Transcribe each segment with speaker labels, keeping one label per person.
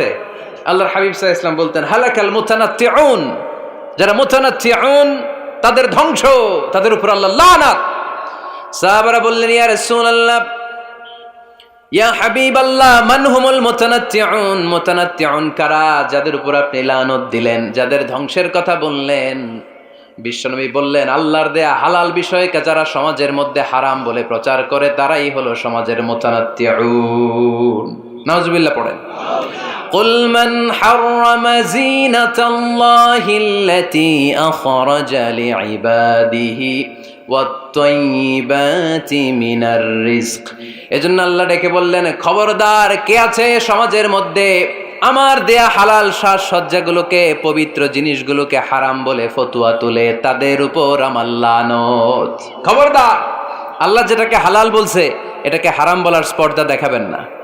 Speaker 1: আছে। আল্লাহর হাবিব সাহা ইসলাম বলতেন, হালাকাল মুতানাত্তিউন। যারা মুতানাত্তিউন, তাদের ধ্বংস, তাদের উপর আল্লাহ লানাত। সাহাবারা বললেন, ইয়া রাসূলুল্লাহ, ইয়া আল্লাহ কারা? যাদের উপর আপনি লানত দিলেন, যাদের ধ্বংসের কথা বললেন। বিশ্বনবী বললেন, আল্লাহর দেয়া হালাল বিষয়কে যারা সমাজের মধ্যে হারাম বলে প্রচার করে, তারাই হলো সমাজের মুতানাত্তিউন। নাউজুবিল্লাহ পড়েন قل من حرم زينة الله التي أخرج لعباده والطيبات من الرزق এজন্য আল্লাহ ডেকে বললেন খবরদার কে আছে সমাজের মধ্যে আমার দেয়া হালাল সাজসজ্জাগুলোকে পবিত্র জিনিসগুলোকে হারাম বলে ফতুয়া তুলে তাদের উপর আমার লানত খবরদার আল্লাহ যেটাকে হালাল বলছে এটাকে হারাম বলার স্পর্ধা দেখাবেন না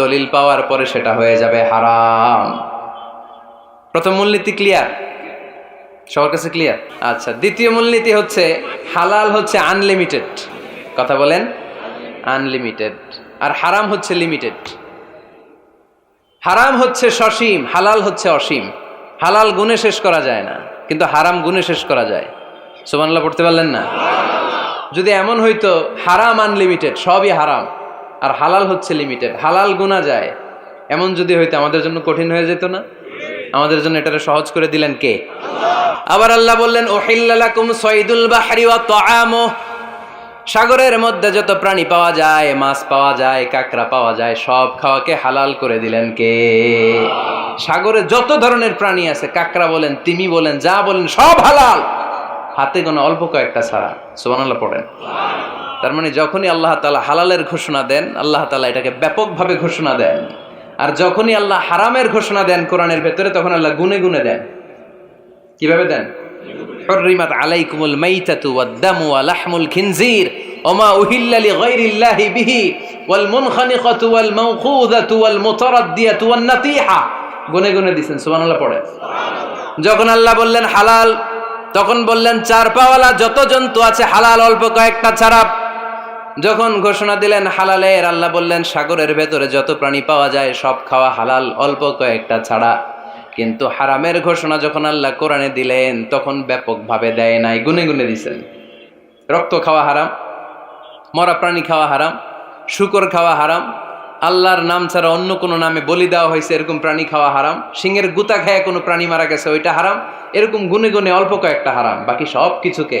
Speaker 1: দলিল পাওয়ার পরে সেটা হয়ে যাবে হারাম। প্রথম মূলনীতি ক্লিয়ার সবার কাছে ক্লিয়ার আচ্ছা দ্বিতীয় মূলনীতি হচ্ছে হালাল হচ্ছে আনলিমিটেড কথা বলেন? আনলিমিটেড আর হারাম হচ্ছে লিমিটেড হারাম হচ্ছে সসীম, হালাল হচ্ছে অসীম। হালাল গুণে শেষ করা যায় না, কিন্তু হারাম গুণে শেষ করা যায়। সুবহানাল্লাহ, পড়তে পারলেন না? যদি এমন হইতো, হারাম আনলিমিটেড সবই হারাম। আর হালাল হচ্ছে লিমিটেড হালাল গুণা যায়। এমন যদি হইতো আমাদের জন্য কঠিন হয়ে যেত না? আমাদের জন্য এটারে সহজ করে দিলেন কে? আবার আল্লাহ বললেন ওহিল্লাকুম সৈদুল বাহারি সাগরের মধ্যে যত প্রাণী পাওয়া যায়, মাছ পাওয়া যায়, কাঁকড়া পাওয়া যায়, সব খাওয়াকে হালাল করে দিলেন কে? সাগরে যত ধরনের প্রাণী আছে, কাঁকড়া বলেন, তিমি বলেন, যা বলেন, সব হালাল। হাতে কোনো অল্প কয়েকটা ছাড়া। সুবহানাল্লাহ, পড়েন। তার মানে যখনই আল্লাহ তালা হালালের ঘোষণা দেন, আল্লাহ তালা এটাকে ব্যাপকভাবে ঘোষণা দেন। আর যখনই আল্লাহ হারামের ঘোষণা দেন কোরআনের ভেতরে, তখন আল্লাহ গুনে গুনে দেন। কীভাবে দেন? উহিল্লালি বিহি গুনে গুনে পড়ে যখন আল্লাহ বললেন হালাল, তখন বললেন চার পাওয়ালা যত জন্তু আছে হালাল, অল্প কয়েকটা ছাড়া যখন ঘোষণা দিলেন হালালের আল্লাহ বললেন, সাগরের ভেতরে যত প্রাণী পাওয়া যায়, সব খাওয়া হালাল, অল্প কয়েকটা ছাড়া। কিন্তু হারামের ঘোষণা যখন আল্লাহ কোরআনে দিলেন, তখন ব্যাপকভাবে দেয় নাই, গুনে গুনে দিছেন। রক্ত খাওয়া হারাম, মরা প্রাণী খাওয়া হারাম, শুকর খাওয়া হারাম, আল্লাহর নাম ছাড়া অন্য কোনো নামে বলি দেওয়া হয়েছে, এরকম প্রাণী খাওয়া হারাম সিংয়ের গুতা খায় কোনো প্রাণী মারা গেছে, ওইটা হারাম, এরকম গুনে গুনে অল্প কয়েকটা হারাম, বাকি সব কিছুকে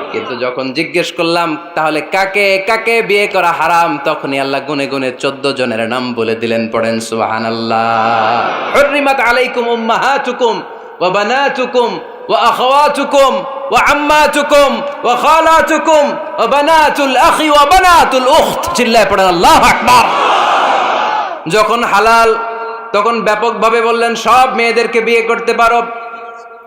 Speaker 1: কিন্তু যখন জিজ্ঞেস করলাম, তাহলে কাকে কাকে বিয়ে করা হারাম? তখনই আল্লাহ গুনে গুনে চোদ্দ জনের নাম বলে দিলেন, পড়েন সুবহানাল্লাহ। হুররিমাত আলাইকুম উম্মাহাতুকুম ওয়া বানাতুকুম ওয়া আখাওয়াতুকুম ওয়া আম্মাতুকুম ওয়া খালাতুকুম ওয়া বানাতুল আখি ওয়া বানাতুল উখত। চিল্লায় পড়েন, আল্লাহু আকবার। যখন হালাল, তখন ব্যাপকভাবে বললেন, সব মেয়েদেরকে বিয়ে করতে পারো।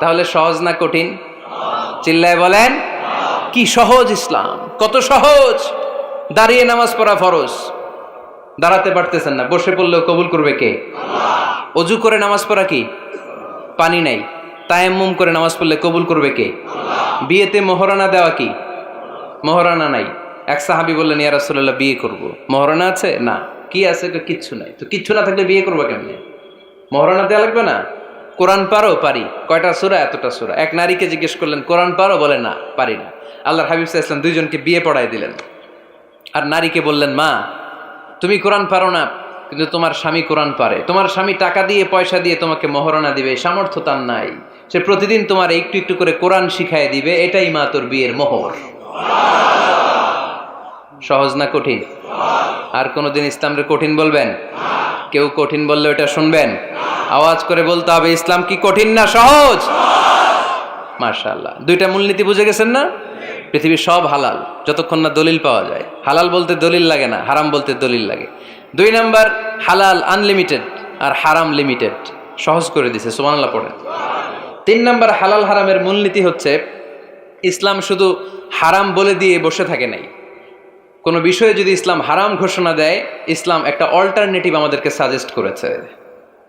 Speaker 1: তাহলে সহজ না কঠিন? চিল্লায় বলেন, কি সহজ ইসলাম? কত সহজ? দাঁড়িয়ে নামাজ পড়া ফরজ। দাঁড়াতে পারতেছেন না, বসে পড়লেও কবুল করবে কে? অজু করে নামাজ পড়া কি? পানি নাই। তায়াম্মুম করে নামাজ পড়লে কবুল করবে কে? বিয়েতে মহরানা দেওয়া কি? মহরানা নাই। এক সাহাবি বললেন, ইয়া রাসূলুল্লাহ, বিয়ে করব। মহরানা আছে? না। কি আছে? কিচ্ছু নাই। তো কিচ্ছু না থাকলে বিয়ে করব কেমনে? মহরানা দেওয়া লাগবে না? কোরআন পারো? পারি। কয়টা সূরা? এতটা সূরা। এক নারীকে জিজ্ঞেস করলেন, কোরআন পারো? বলে, না, পারি না। আল্লাহর হাবিব ওয়াসাল্লাম দুইজনকে বিয়ে পড়াই দিলেন। আর নারীকে বললেন, মা, তুমি কোরআন পারো না, কিন্তু তোমার স্বামী কোরআন পারে। তোমার স্বামী টাকা দিয়ে, পয়সা দিয়ে তোমাকে মহরণা দিবে সামর্থ্য তার নাই। সে প্রতিদিন তোমার একটু একটু করে কোরআন শিখায় দিবে, এটাই মা তোর বিয়ের মোহর। সহজ না কঠিন? আর কোনোদিন ইসলামরে কঠিন বলবেন? কেউ কঠিন বললে ওটা শুনবেন? আওয়াজ করে বলতে হবে, ইসলাম কি কঠিন না সহজ? মার্শাল্লাহ দুইটা মূলনীতি বুঝে গেছেন না? পৃথিবীর সব হালাল, যতক্ষণ না দলিল পাওয়া যায়। হালাল বলতে দলিল লাগে না, হারাম বলতে দলিল লাগে। দুই নাম্বার, হালাল আনলিমিটেড আর হারাম লিমিটেড সহজ করে দিছে, সুবহানাল্লাহ পড়েন। তিন নাম্বার, হালাল হারামের মূলনীতি হচ্ছে, ইসলাম শুধু হারাম বলে দিয়ে বসে থাকে নাই। কোনো বিষয়ে যদি ইসলাম হারাম ঘোষণা দেয়, ইসলাম একটা অল্টারনেটিভ আমাদেরকে সাজেস্ট করেছে।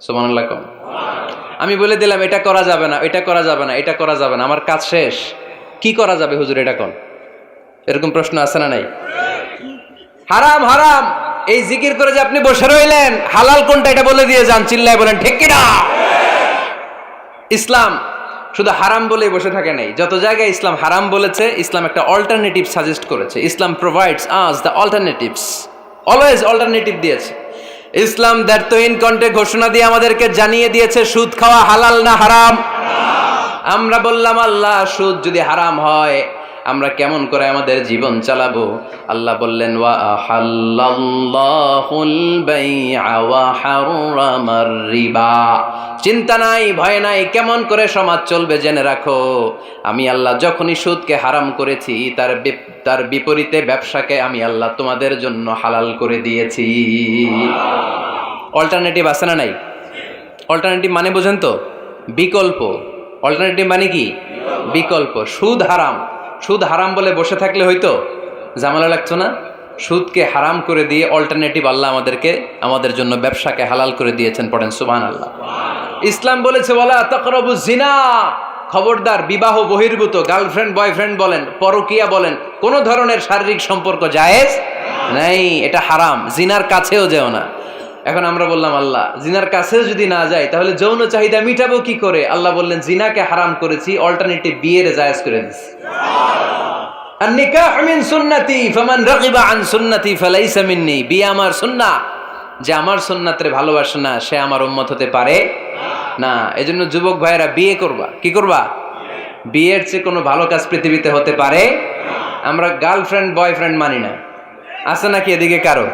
Speaker 1: সুবহানাল্লাহ আমি বলে দিলাম, এটা করা যাবে না, এটা করা যাবে না, এটা করা যাবে না, আমার কাজ শেষ। কি করা যাবে হুজুর এটা কোন? এরকম প্রশ্ন আছে না নাই? হারাম হারাম। এই জিকির করে যে আপনি বসে রইলেন, হালাল কোনটা এটা বলে দিয়ে যান, চিল্লায় বলেন, ঠিক কিনা? ইসলাম শুধু হারাম বলে বসে থাকে নাই। যত জায়গায় ইসলাম হারাম বলেছে, ইসলাম একটা অল্টারনেটিভ সাজেস্ট করেছে। Islam provides us the alternatives always alternative দিয়েছে। ইসলাম দ্যাট কণ্ঠে ঘোষণা দিয়ে আমাদেরকে জানিয়ে দিয়েছে, সুদ খাওয়া হালাল না হারাম? আমরা বললাম, আল্লাহ, সুদ যদি হারাম হয় আমরা কেমন করে আমাদের জীবন চালাবো? আল্লাহ বললেন রিবা চিন্তা নাই, ভয় নাই, কেমন করে সমাজ চলবে জেনে রাখো। আমি আল্লাহ যখনই সুদকে হারাম করেছি, তার তার বিপরীতে ব্যবসাকে আমি আল্লাহ তোমাদের জন্য হালাল করে দিয়েছি। অল্টারনেটিভ আছে না নাই? অল্টারনেটিভ মানে বোঝেন তো? বিকল্প। অল্টারনেটিভ মানে কি? বিকল্প। সুদ হারাম। সুদ হারাম বলে বসে থাকলে হয়তো ঝামেলা লাগতো না? সুদকে হারাম করে দিয়ে অল্টারনেটিভ আল্লাহ আমাদেরকে, আমাদের জন্য ব্যবসাকে হালাল করে দিয়েছেন, পড়েন সুবহান আল্লাহ ইসলাম বলেছে বলা তকরবু জিনা খবরদার, বিবাহ বহির্ভূত গার্লফ্রেন্ড বয়ফ্রেন্ড বলেন, পরকিয়া বলেন, কোন ধরনের শারীরিক সম্পর্ক জায়েজ? নাই, এটা হারাম, জিনার কাছেও যেও না। এখন আমরা বললাম, আল্লাহ, জিনার কাছে যদি না যাই, তাহলে যৌন চাহিদা মিটাবো কি করে? আল্লাহ বললেন, জিনাকে হারাম করেছি অল্টারনেটিভ বিয়ের জায়েজ করে নিকাহ মিন ফামান আন সুন্নতি বিয়ে আমার যে আমার ভালোবাসে না, সে আমার হতে পারে না। যুবক ভাইয়েরা বিয়ে করবা। কি করবা? বিয়ের চেয়ে কোনো ভালো কাজ পৃথিবীতে হতে পারে আমরা গার্লফ্রেন্ড বয়ফ্রেন্ড মানি না। আছে নাকি এদিকে কারও?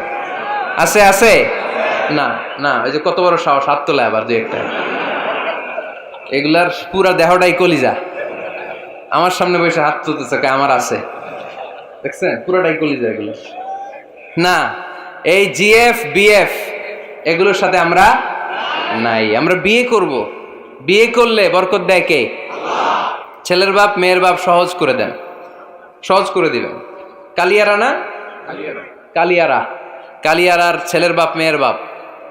Speaker 1: আছে আছে? না না এই যে কত বড় সাহস হাত তোলা আবার দু একটা। এগুলার পুরা দেহটাই কলিজা। আমার সামনে বসে হাত তুলতেছে আমার আছে। দেখছেন? পুরোটাই কলিজা এগুলো। না এই জিএফ বিএফ এগুলোর সাথে আমরা নাই। আমরা বিয়ে করব। বিয়ে করলে বরকত দেয় কে? ছেলের বাপ মেয়ের বাপ সহজ করে দেন। সহজ করে দিবেন। কালিয়ারা না? কালিয়ারা। কালিয়ারার ছেলের বাপ মেয়ের বাপ।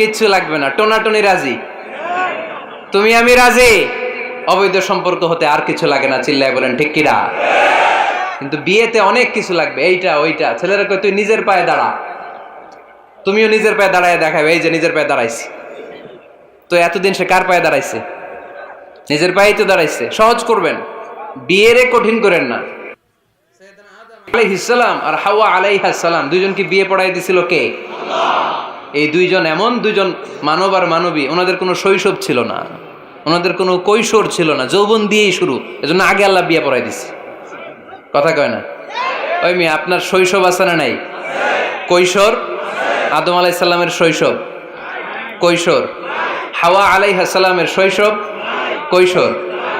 Speaker 1: কিচ্ছু লাগবে না। টোনাটনি রাজি? তুমি, আমি রাজি? অবৈধ সম্পর্ক হতে আর কিছু লাগে না, চিল্লায় বলেন, ঠিক কিরা কিন্তু বিয়েতে অনেক কিছু লাগবে, এইটা, ওইটা। ছেলেরা কই তুই নিজের পায়ে দাঁড়া। তুমিও নিজের পায়ে দাঁড়ায় দেখাবে, এই যে নিজের পায়ে দাঁড়াইছি। তো এতদিন সে কার পায়ে দাঁড়াইছে? নিজের পায়েই তো দাঁড়াইছে। সহজ করবেন। বিয়েরে কঠিন করেন না। আলাইহিসসালাম আর হাওয়া আলাইহাসসালাম দুইজনকে বিয়ে পড়াই দিছিল কে? এই দুইজন এমন দুইজন মানব আর মানবী, ওনাদের কোনো শৈশব ছিল না। ওনাদের কোনো কৈশোর ছিল না, যৌবন দিয়েই শুরু। এজন্য আগে আল্লাহ বিয়ে পড়াই দিছে। কথা কয় না? ওই মেয়ে, আপনার শৈশব আছে না নাই? কৈশোর? আদম আলাইসাল্লামের শৈশব। কৈশোর? হাওয়া আলাইহাসাল্লামের শৈশব। কৈশোর?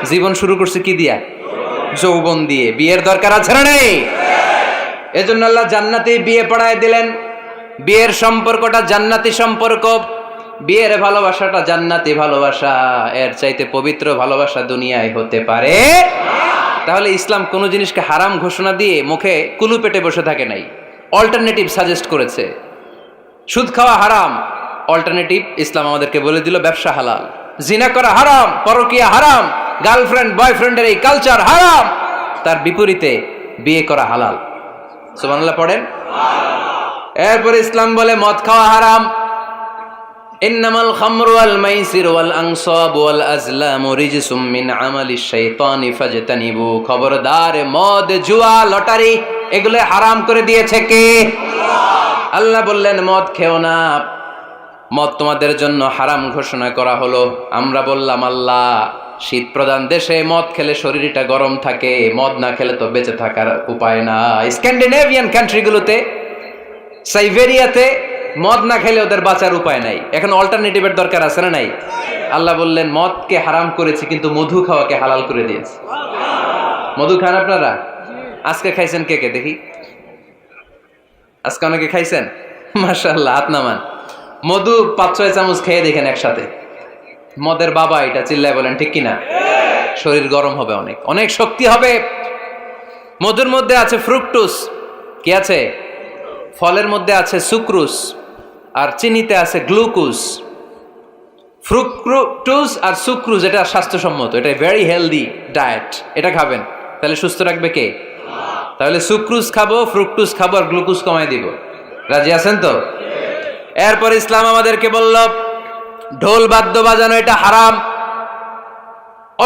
Speaker 1: জীবন শুরু করছে কি দিয়া? যৌবন দিয়ে। বিয়ের দরকার আছে না নেই? এজন্য আল্লাহ জান্নাতে বিয়ে পড়ায় দিলেন। বিয়ের সম্পর্কটা জান্নাতি সম্পর্ক, বিয়ের ভালোবাসাটা জান্নাতি ভালোবাসা, এর চাইতে পবিত্র ভালোবাসা দুনিয়ায় হতে পারে। তাহলে ইসলাম কোনো জিনিসকে হারাম ঘোষণা দিয়ে মুখে কুলু পেটে বসে থাকে নাই। অল্টারনেটিভ সাজেস্ট করেছে। সুদ খাওয়া হারাম। অল্টারনেটিভ ইসলাম আমাদেরকে বলে দিল ব্যবসা হালাল। জিনা করা হারাম, পরকিয়া হারাম গার্লফ্রেন্ড বয়ফ্রেন্ডের এই কালচার হারাম। তার বিপরীতে বিয়ে করা হালাল। সুবহানাল্লাহ পড়েন? এরপর ইসলাম বলে, মদ খাওয়া হারাম। ইন্নামাল খামরু ওয়াল মাইসির ওয়াল আনসাব ওয়াল আজলাম রিজসুম মিন আমালিশ শাইতানি ফাজতানিবু। খবরদার, মদ, জুয়া, লটারি, এগুলো হারাম করে দিয়েছে কে? আল্লাহ বললেন, মদ খেও না। মদ তোমাদের জন্য হারাম ঘোষণা করা হলো। আমরা বললাম, আল্লাহ, শীত প্রধান দেশে মদ খেলে শরীরটা গরম থাকে, মদ না খেলে তো বেঁচে থাকার উপায় না স্ক্যান্ডিনেভিয়ান কান্ট্রিগুলোতে সাইবেরিয়াতে মদ না খেলে ওদের বাঁচার উপায় নাই। এখন অল্টারনেটিভের দরকার আছে না নাই? আল্লাহ বললেন, মদকে হারাম করেছি, কিন্তু মধু খাওয়াকে হালাল করে দিয়েছে। মধু খান আপনারা? আজকে খাইছেন কে কে? দেখি। আজকে অনেকে খাইছেন? মাশাল্লাহ হাত নামান। মধু পাঁচ, ছয় চামচ খেয়ে দেখেন একসাথে। মদের বাবা এটা চিল্লায় বলেন, ঠিক কিনা? শরীর গরম হবে অনেক। অনেক শক্তি হবে। মধুর মধ্যে আছে ফ্রুকটুস কি আছে? ফলের মধ্যে আছে সুক্রুস আর চিনিতে আছে গ্লুকোজ। ফ্রুক্রুটুস আর সুক্রুজ, এটা স্বাস্থ্যসম্মত, এটা ভেরি হেলদি ডায়েট এটা খাবেন। তাহলে সুস্থ রাখবে কে? তাহলে সুক্রুজ খাব ফ্রুকটুস খাব, আর গ্লুকোজ কমাই দিব। রাজি আছেন তো? এরপর ইসলাম আমাদেরকে বলল, ঢোল বাদ্য বাজানো এটা হারাম,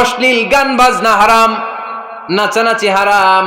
Speaker 1: অশ্লীল গান বাজনা হারাম, নাচানাচি হারাম।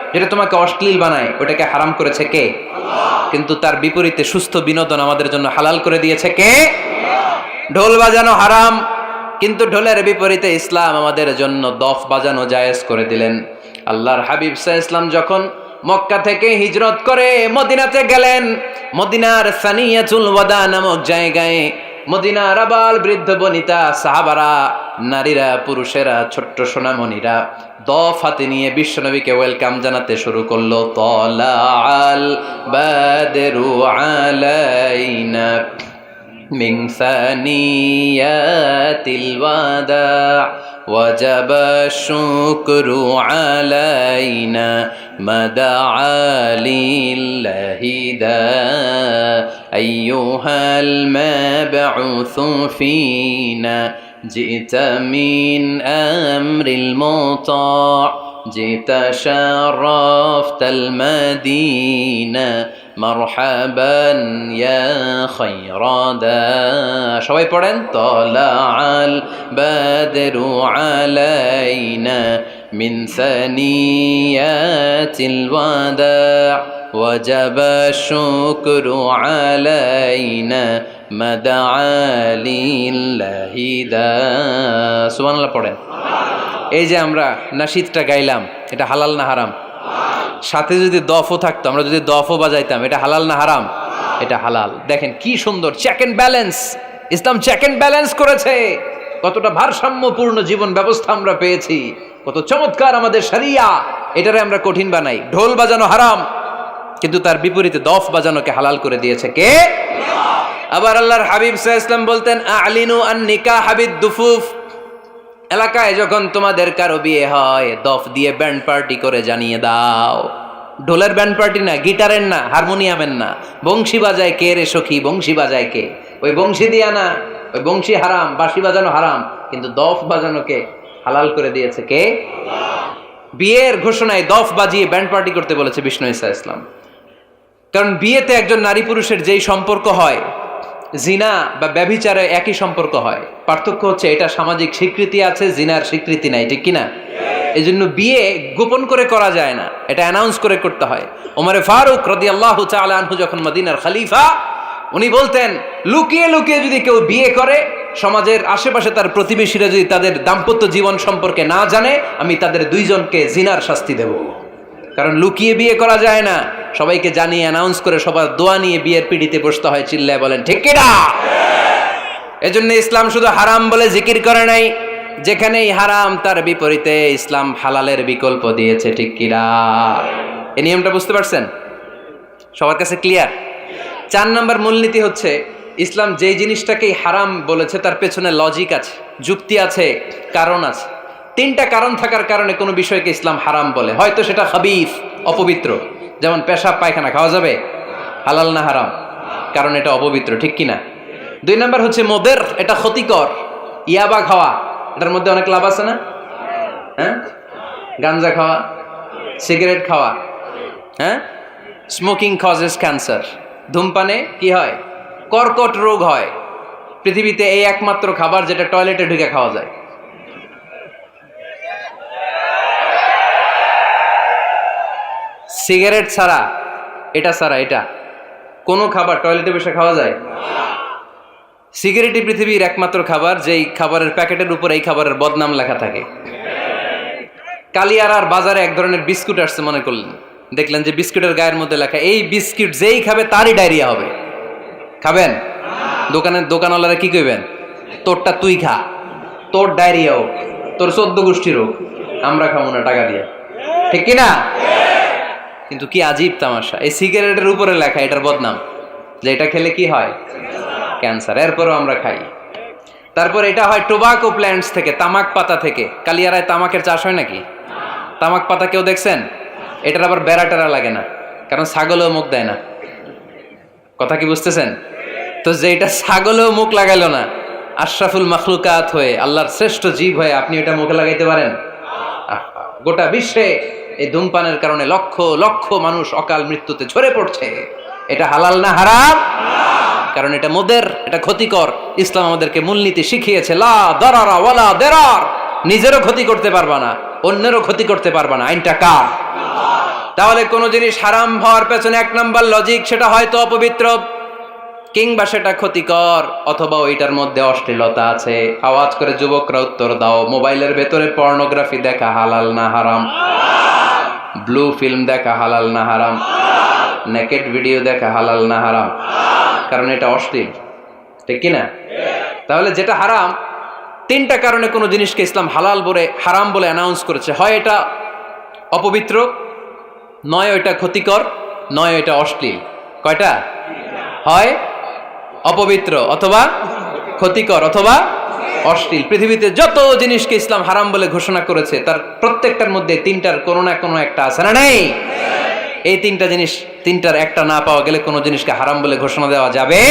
Speaker 1: যেটা তোমাকে অশ্লীল বানায় ওটাকে হারাম করেছে কে? কিন্তু তার বিপরীতে সুস্থ বিনোদন আমাদের জন্য হালাল করে দিয়েছে কে? ঢোল বাজানো হারাম, কিন্তু ঢোলের বিপরীতে ইসলাম আমাদের জন্য দফ বাজানো জায়েজ করে দিলেন। আল্লাহর হাবিব সাহ ইসলাম যখন মক্কা থেকে হিজরত করে মদিনাতে গেলেন, মদিনার সানিয়াতুল ওয়াদা নামক জায়গায় মদিনার আবাল বৃদ্ধ বনিতা সাহাবারা নারীরা পুরুষেরা ছোট্ট সোনামণিরা দফ হাতে নিয়ে বিশ্বনবীকে ওয়েলকাম জানাতে শুরু করলো তলা আল বাদরু আলাইনা من ثنيات الوداع وجب الشكر علينا ما دعا لله دا أيها المبعوث فينا جئت من أمر المطاع جئت شرفت المدينة. مرحبا يا خير دا شوي طلع البدر علينا من ثنيات الوداع وجب الشكر علينا ما دعا لله دا সুবহান আল্লাহ পড়েন এই যে আমরা নাশিদটা গাইলাম এটা হালাল না হারাম সাথে যদি দফও থাকতো আমরা যদি দফও বাজাইতাম এটা হালাল না হারাম এটা হালাল দেখেন কি সুন্দর check and balance Islam check and balance করেছে কতটা ভারসাম্যপূর্ণ জীবন ব্যবস্থা আমরা পেয়েছি, কত চমৎকার আমাদের শরিয়া, এটারে আমরা কঠিন বানাই। ঢোল বাজানো হারাম, কিন্তু তার বিপরীতে দফ বাজানোকে হালাল করে দিয়েছে কে? আবার আল্লাহর হাবিব আলাইহি ওয়াসাল্লাম বলতেন, আলিনু আন নিকাহ হাবিদ দুফুফ। এলাকায় যখন তোমাদের কারও বিয়ে হয়, দফ দিয়ে ব্যান্ড পার্টি করে জানিয়ে দাও। ঢোলের ব্যান্ড পার্টি না, গিটারের না, হারমোনিয়ামের না। বংশী বাজায় কে রে সখী, বংশী বাজায় কে? ওই বংশী দিয়া না ওই বংশী হারাম, বাঁশি বাজানো হারাম, কিন্তু দফ বাজানোকে হালাল করে দিয়েছে কে? বিয়ের ঘোষণায় দফ বাজিয়ে ব্যান্ড পার্টি করতে বলেছে বিষ্ণু ইসা ইসলাম। কারণ বিয়েতে একজন নারী পুরুষের যেই সম্পর্ক হয়, জিনা বা ব্যভিচারে একই সম্পর্ক হয়। পার্থক্য হচ্ছে এটা সামাজিক স্বীকৃতি আছে, জিনার স্বীকৃতি নাই, ঠিক কিনা? এই জন্য বিয়ে গোপন করে করা যায় না, এটা অ্যানাউন্স করে করতে হয়। ওমরে ফারুক রদি আল্লাহ আনহু যখন মদিনার খালিফা উনি বলতেন, লুকিয়ে লুকিয়ে যদি কেউ বিয়ে করে, সমাজের আশেপাশে তার প্রতিবেশীরা যদি তাদের দাম্পত্য জীবন সম্পর্কে না জানে, আমি তাদের দুইজনকে জিনার শাস্তি দেব। কারণ লুকিয়ে বিয়ে করা যায় না। সবাইকে জানিয়ে অ্যানাউন্স করে সবার দোয়া নিয়ে বিয়ের পিড়িতে বসতে হয়, চিল্লায় বলেন, ঠিক কিনা এজন্য ইসলাম শুধু হারাম বলে জিকির করে নাই। যেখানেই হারাম, তার বিপরীতে ইসলাম হালালের বিকল্প দিয়েছে, ঠিক কিনা এই নিয়মটা বুঝতে পারছেন? সবার কাছে ক্লিয়ার চার নম্বর মূলনীতি হচ্ছে, ইসলাম যেই জিনিসটাকেই হারাম বলেছে, তার পেছনে লজিক আছে, যুক্তি আছে, কারণ আছে। তিনটা কারণ থাকার কারণে কোনো বিষয়কে ইসলাম হারাম বলে। হয়তো সেটা হাবিফ অপবিত্র। যেমন পেশাব, পায়খানা খাওয়া যাবে? হালাল না হারাম? কারণ এটা অপবিত্র, ঠিক কিনা? দুই নাম্বার হচ্ছে মোদের, এটা ক্ষতিকর। ইয়াবা খাওয়া, এটার মধ্যে অনেক লাভ আছে না? হ্যাঁ? গাঞ্জা খাওয়া, সিগারেট খাওয়া হ্যাঁ? স্মোকিং কজেস ক্যান্সার ধূমপানে কি হয়? কর্কট রোগ হয়। পৃথিবীতে এই একমাত্র খাবার যেটা টয়লেটে ঢুকে খাওয়া যায়। সিগারেট ছাড়া, এটা ছাড়া, এটা। কোনো খাবার টয়লেটে বসে খাওয়া যায়? সিগারেটই পৃথিবীর একমাত্র খাবার, যেই খাবারের প্যাকেটের উপর এই খাবারের বদনাম লেখা থাকে। কালিয়ার আর বাজারে এক ধরনের বিস্কুট আসছে মনে করলেন। দেখলেন যে বিস্কুটের গায়ের মধ্যে লেখা, এই বিস্কুট যেই খাবে তারই ডায়রিয়া হবে। খাবেন? দোকানের দোকানওয়ালারা কি কইবেন? তোরটা তুই খা। তোর ডায়রিয়া হোক, তোর চোদ্দ গোষ্ঠীর হোক, আমরা খাব না টাকা দিয়ে। ঠিক কিনা? কিন্তু কি আজীব তামাশা। এই সিগারেটের উপরে লেখা এটার বদনাম, যে এটা খেলে কি হয়? ক্যান্সার। এরপরও আমরা খাই। তারপর এটা হয় টোবাকো প্ল্যান্টস থেকে, তামাক পাতা থেকে। কালিয়ারায় তামাকের চাষ হয় নাকি? তামাক পাতা কেউ দেখছেন? এটার আবার বেড়া টেরা লাগে না, কারণ ছাগলও মুখ দেয় না। কথা কি বুঝতেছেন? তো যে এটা ছাগলেও মুখ লাগাইল না, আশরাফুল মখলুকাত হয়ে, আল্লাহর শ্রেষ্ঠ জীব হয়ে আপনি এটা মুখে লাগাইতে পারেন? গোটা বিশ্বে এই ধূমপানের কারণে লক্ষ লক্ষ মানুষ অকাল মৃত্যুতে ঝরে পড়ছে। এটা হালাল না হারাম? কারণ এটা মোদের, এটা ক্ষতিকর। ইসলাম আমাদেরকে মূলনীতি শিখিয়েছে, লা দরারা ওয়ালা দেরার। নিজেরও ক্ষতি করতে পারবা না। অন্যেরও ক্ষতি করতে পারবা না। আইনটা কার? তাহলে কোনো জিনিস হারাম হওয়ার পেছনে এক নাম্বার লজিক সেটা হয়তো অপবিত্র, কিংবা সেটা ক্ষতিকর, অথবা ওইটার মধ্যে অশ্লীলতা আছে। আওয়াজ করে যুবকরা উত্তর দাও, মোবাইলের ভেতরে পর্নোগ্রাফি দেখা হালাল না হারাম? ব্লু ফিল্ম দেখা হালাল না হারাম? নেকেট ভিডিও দেখা হালাল না হারাম? কারণ এটা অশ্লীল। ঠিক কিনা? তাহলে যেটা হারাম তিনটা কারণে কোনো জিনিসকে ইসলাম হালাল বলে, হারাম বলে অ্যানাউন্স করেছে। হয় এটা অপবিত্র, নয় ওইটা ক্ষতিকর, নয় ওইটা অশ্লীল। কয়টা? হয় অপবিত্র অথবা ক্ষতিকর অথবা অশ্লীল। পৃথিবীতে যত জিনিসকে ইসলাম হারাম বলে ঘোষণা করেছে, তার প্রত্যেকটার মধ্যে তিনটার কোনো না কোনো একটা আছে না নেই? এই তিনটা জিনিস, তিনটার একটা না পাওয়া গেলে কোনো জিনিসকে হারাম বলে ঘোষণা দেওয়া যাবে